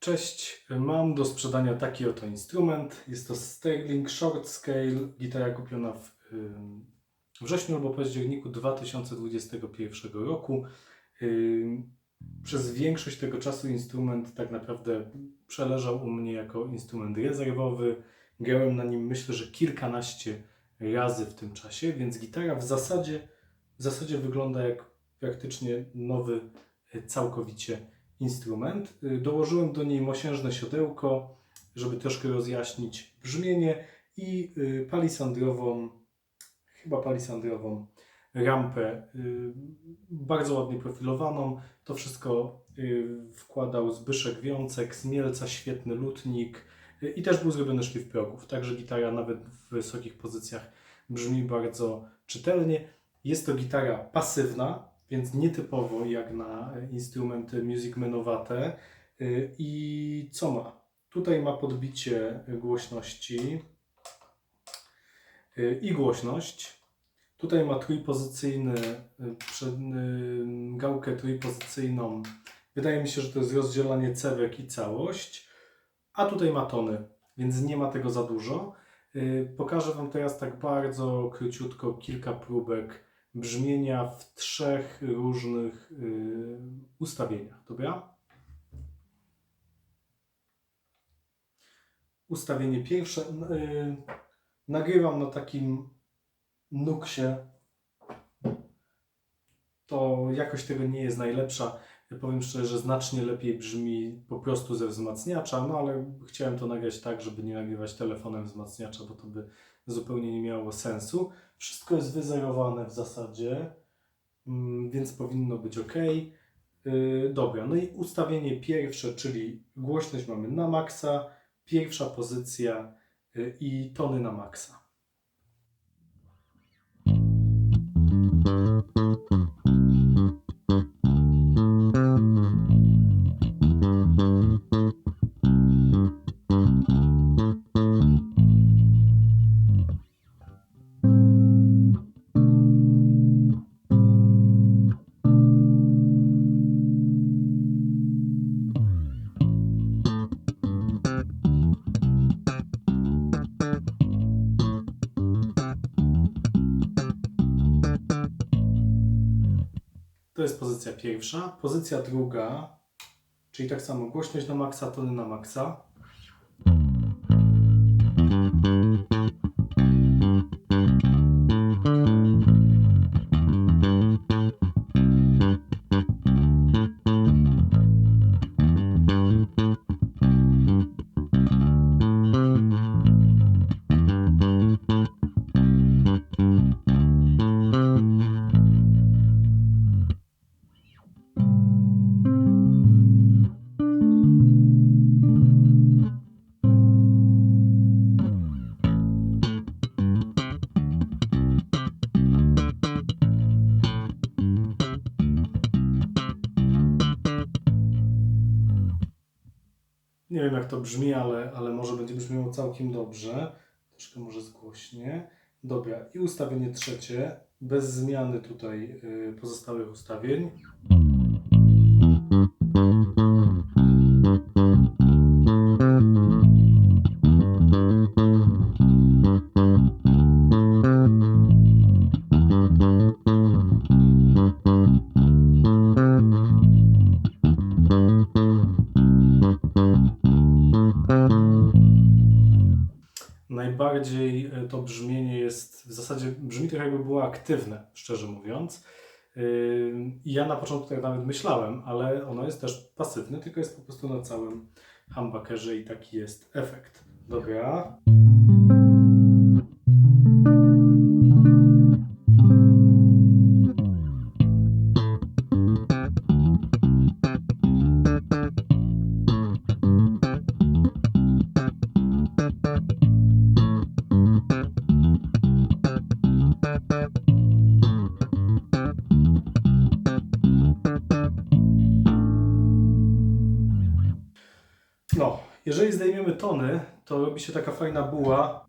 Cześć, mam do sprzedania taki oto instrument. Jest to Sterling Short Scale, gitara kupiona w wrześniu albo październiku 2021 roku. Przez większość tego czasu instrument tak naprawdę przeleżał u mnie jako instrument rezerwowy. Grałem na nim myślę, że kilkanaście razy w tym czasie, więc gitara w zasadzie, w zasadzie wygląda jak praktycznie nowy y, całkowicie instrument. Y, Dołożyłem do niej mosiężne siodełko, żeby troszkę rozjaśnić brzmienie i y, palisandrową, chyba palisandrową rampę, y, bardzo ładnie profilowaną. To wszystko wkładał Zbyszek Wiącek z Mielca, świetny lutnik i też był zrobiony szlif progów, także gitara nawet w wysokich pozycjach brzmi bardzo czytelnie. Jest to gitara pasywna, więc nietypowo jak na e, instrumenty musicmanowate. Y, I co ma? Tutaj ma podbicie głośności y, i głośność. Tutaj ma trójpozycyjny, przed, gałkę trójpozycyjną. Wydaje mi się, że to jest rozdzielanie cewek i całość. A tutaj ma tony, więc nie ma tego za dużo. Pokażę Wam teraz tak bardzo króciutko kilka próbek brzmienia w trzech różnych y, ustawieniach. Dobra? Ustawienie pierwsze. y, nagrywam na takim nuksie. To jakość tego nie jest najlepsza. Powiem szczerze, że znacznie lepiej brzmi po prostu ze wzmacniacza, no ale chciałem to nagrać tak, żeby nie nagrywać telefonem wzmacniacza, bo to by zupełnie nie miało sensu. Wszystko jest wyzerowane w zasadzie, mm, więc powinno być ok. Yy, dobra, no i ustawienie pierwsze, czyli głośność mamy na maksa, pierwsza pozycja yy, i tony na maksa. To jest pozycja pierwsza. Pozycja druga, czyli tak samo głośność na maksa, tony na maksa. Nie wiem jak to brzmi, ale, ale może będzie brzmiało całkiem dobrze. Troszkę może zgłośnie. Dobra, i ustawienie trzecie, bez zmiany tutaj y, pozostałych ustawień. Najbardziej y, to brzmienie jest, w zasadzie brzmi trochę jakby było aktywne, szczerze mówiąc. Ja na początku tak nawet myślałem, ale ono jest też pasywne, tylko jest po prostu na całym humbuckerze i taki jest efekt. Dobra. Jeżeli zdejmiemy tony, to robi się taka fajna buła.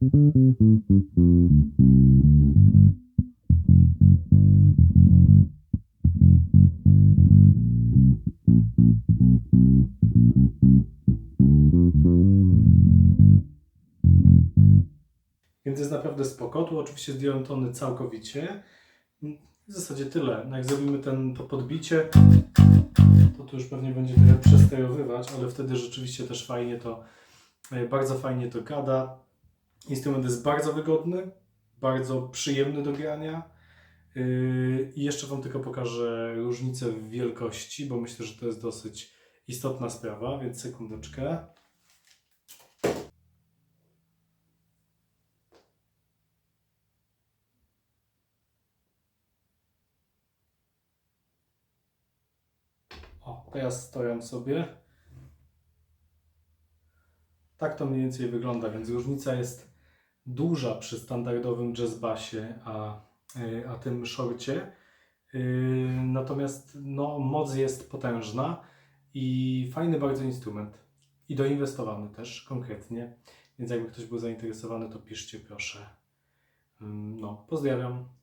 Więc jest naprawdę spoko. Tu oczywiście zdjąłem tony całkowicie. W zasadzie tyle. No jak zrobimy ten, to podbicie to tu już pewnie będzie trochę przesterowywać, ale wtedy rzeczywiście też fajnie to, e, bardzo fajnie to gada. Instrument jest bardzo wygodny, bardzo przyjemny do grania. Yy, I jeszcze Wam tylko pokażę różnicę w wielkości, bo myślę, że to jest dosyć istotna sprawa, więc sekundeczkę. Teraz stoją sobie. Tak to mniej więcej wygląda, więc różnica jest duża przy standardowym jazzbasie, a, y, a tym szorcie. Yy, Natomiast no, moc jest potężna i fajny bardzo instrument. I doinwestowany też konkretnie. Więc jakby ktoś był zainteresowany, to piszcie proszę. Ym, No, pozdrawiam.